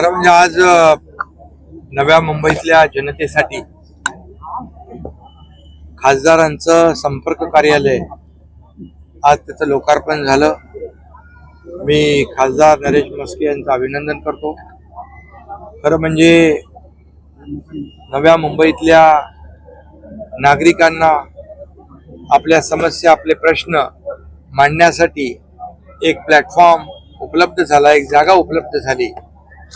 खरं म्हणजे आज नव्या मुंबईतल्या जनतेसाठी खासदारांचं संपर्क कार्यालय आज त्याचं लोकार्पण झालं. मी खासदार नरेश मस्के यांचं अभिनंदन करतो. खरं म्हणजे नव्या मुंबईतल्या नागरिकांना आपल्या समस्या आपले प्रश्न मांडण्यासाठी एक प्लॅटफॉर्म उपलब्ध झाला एक जागा उपलब्ध झाली.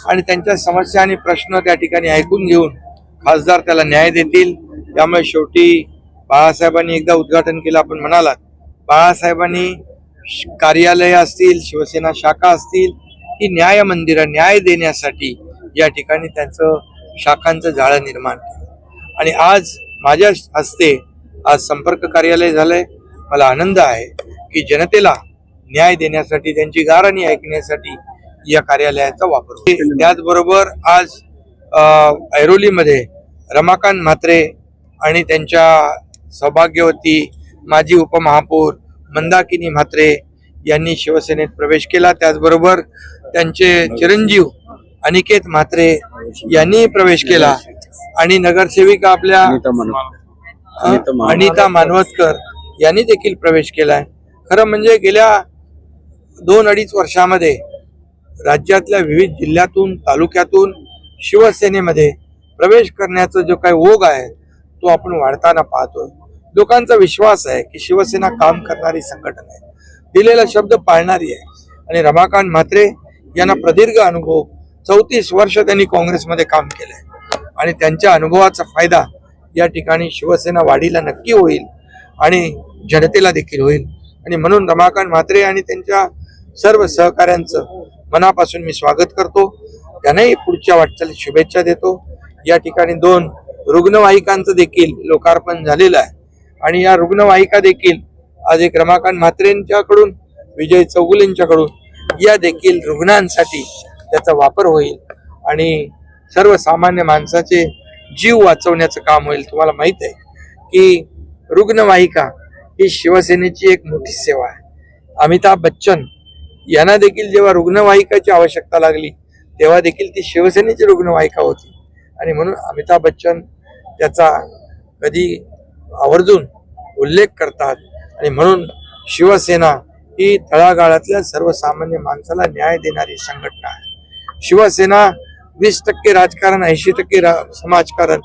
आणि त्यांच्या समस्या आणि प्रश्न त्या ठिकाणी ऐकून घेऊन खासदार त्याला न्याय देतील. त्यामुळे शेवटी बाळासाहेबांनी एकदा उद्घाटन केलं आपण म्हणालात. बाळासाहेबांनी कार्यालय असतील शिवसेना शाखा असतील ही न्याय मंदिरं न्याय देण्यासाठी या ठिकाणी त्यांचं शाखांचं जाळं निर्माण केलं. आणि आज माझ्या हस्ते आज संपर्क कार्यालय झालंय. मला आनंद आहे की जनतेला न्याय देण्यासाठी त्यांची गाराणी ऐकण्यासाठी या कार्यालयाचा वापर. त्याचबरोबर आज ऐरोलीमध्ये रमाकांत म्हात्रे आणि त्यांच्या सौभाग्यवती माजी उपमहापौर मंदाकिनी म्हात्रे यांनी शिवसेनेत प्रवेश केला. त्याचबरोबर त्यांचे चिरंजीव अनिकेत म्हात्रे यांनी प्रवेश केला. आणि नगरसेविका आपल्या. अनिता मानवतकर यांनी देखील प्रवेश केलाय. खरं म्हणजे गेल्या दोन अडीच वर्षामध्ये राज्यातल्या विविध जिल्ह्यातून तालुक्यातून शिवसेनेमध्ये प्रवेश करण्याचा जो काही ओघ आहे तो आपण वाढताना पाहतोय. लोकांचा विश्वास आहे की शिवसेना काम करणारी संघटना आहे. दिलेला शब्द पाळणारी आहे. आणि रमाकांत म्हात्रे यांना प्रदीर्घ अनुभव चौतीस वर्ष त्यांनी काँग्रेसमध्ये काम केलंय. आणि त्यांच्या अनुभवाचा फायदा या ठिकाणी शिवसेना वाढीला नक्की होईल आणि जनतेला देखील होईल. आणि म्हणून रमाकांत म्हात्रे आणि त्यांच्या सर्व सहकाऱ्यांचं मनापासून मी स्वागत करतो. त्यांनाही पुढच्या वाटचालीत शुभेच्छा देतो. या ठिकाणी दोन रुग्णवाहिकांचं देखील लोकार्पण झालेलं आहे. आणि या रुग्णवाहिका देखील आज एक रमाकांत म्हात्रेंच्याकडून विजय चौगुलेंच्याकडून या देखील रुग्णांसाठी त्याचा वापर होईल. आणि सर्वसामान्य माणसाचे जीव वाचवण्याचं काम होईल. तुम्हाला माहीत आहे की रुग्णवाहिका ही शिवसेनेची एक मोठी सेवा आहे. अमिताभ बच्चन यांना देखील जेव्हा रुग्णवाहिकाची आवश्यकता लागली तेव्हा देखील ती शिवसेनेची रुग्णवाहिका होती. आणि म्हणून अमिताभ बच्चन त्याचा कधी आवर्जून उल्लेख करतात आणि म्हणून शिवसेना ही तळागाळातल्या सर्वसामान्य माणसाला न्याय देणारी संघटना आहे. शिवसेना वीस टक्के राजकारण ऐंशी टक्के रा समाजकारण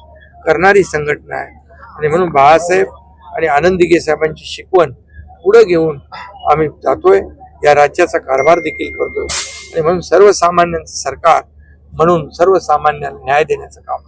करणारी संघटना आहे. आणि म्हणून बाळासाहेब आणि आनंद साहेबांची शिकवण पुढं घेऊन आम्ही जातोय. या राज्याचा कारभार देखील करतो आणि म्हणून सर्वसामान्यांचं सरकार म्हणून सर्वसामान्यांना न्याय देण्याचं काम